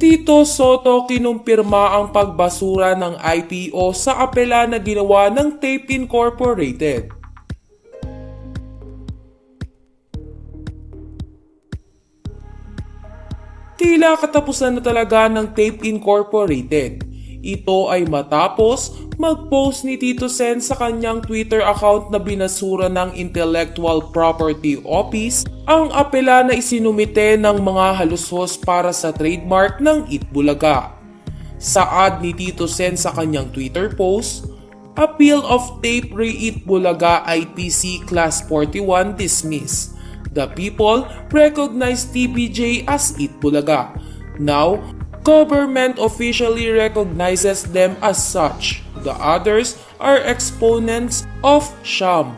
Tito Soto kinumpirma ang pagbasura ng IPO sa apela na ginawa ng Tape Incorporated. Tila katapusan na talaga ng Tape Incorporated. Ito ay matapos mag-post ni Tito Sen sa kanyang Twitter account na binasura ng Intellectual Property Office ang apela na isinumite ng mga halusos para sa trademark ng Itbulaga. Sa ad ni Tito Sen sa kanyang Twitter post, Appeal of Tape Re Itbulaga IPC Class 41 dismissed. The people recognize TPJ as Itbulaga. Now, government officially recognizes them as such. The others are exponents of Sham.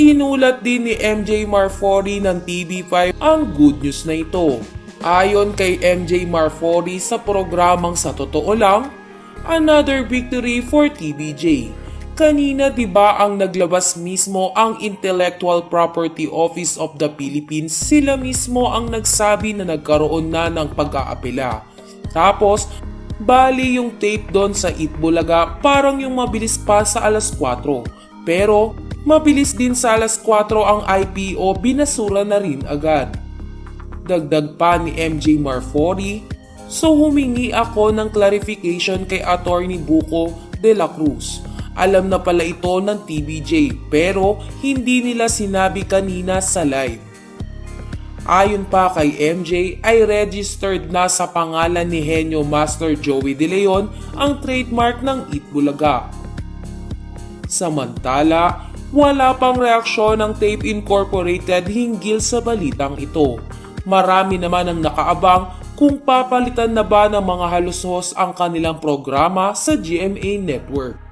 Inulat din ni MJ Marfori ng TV5 ang good news na ito. Ayon kay MJ Marfori sa programang Sa Totoo Lang, another victory for TBJ. Kanina 'di ba ang naglabas mismo ang Intellectual Property Office of the Philippines, sila mismo ang nagsabi na nagkaroon na ng pag-aapela. Tapos, bali yung tape doon sa Itbulaga parang yung mabilis pa sa alas 4. Pero, mabilis din sa alas 4 ang IPO binasura na rin agad. Dagdag pa ni MJ Marfori, so humingi ako ng clarification kay Attorney Buko de la Cruz. Alam na pala ito ng TBJ pero hindi nila sinabi kanina sa live. Ayon pa kay MJ ay registered na sa pangalan ni Henyo Master Joey De Leon ang trademark ng Itbulaga. Samantala, wala pang reaksyon ng Tape Incorporated hinggil sa balitang ito. Marami naman ang nakaabang kung papalitan na ba ng mga halusos ang kanilang programa sa GMA Network.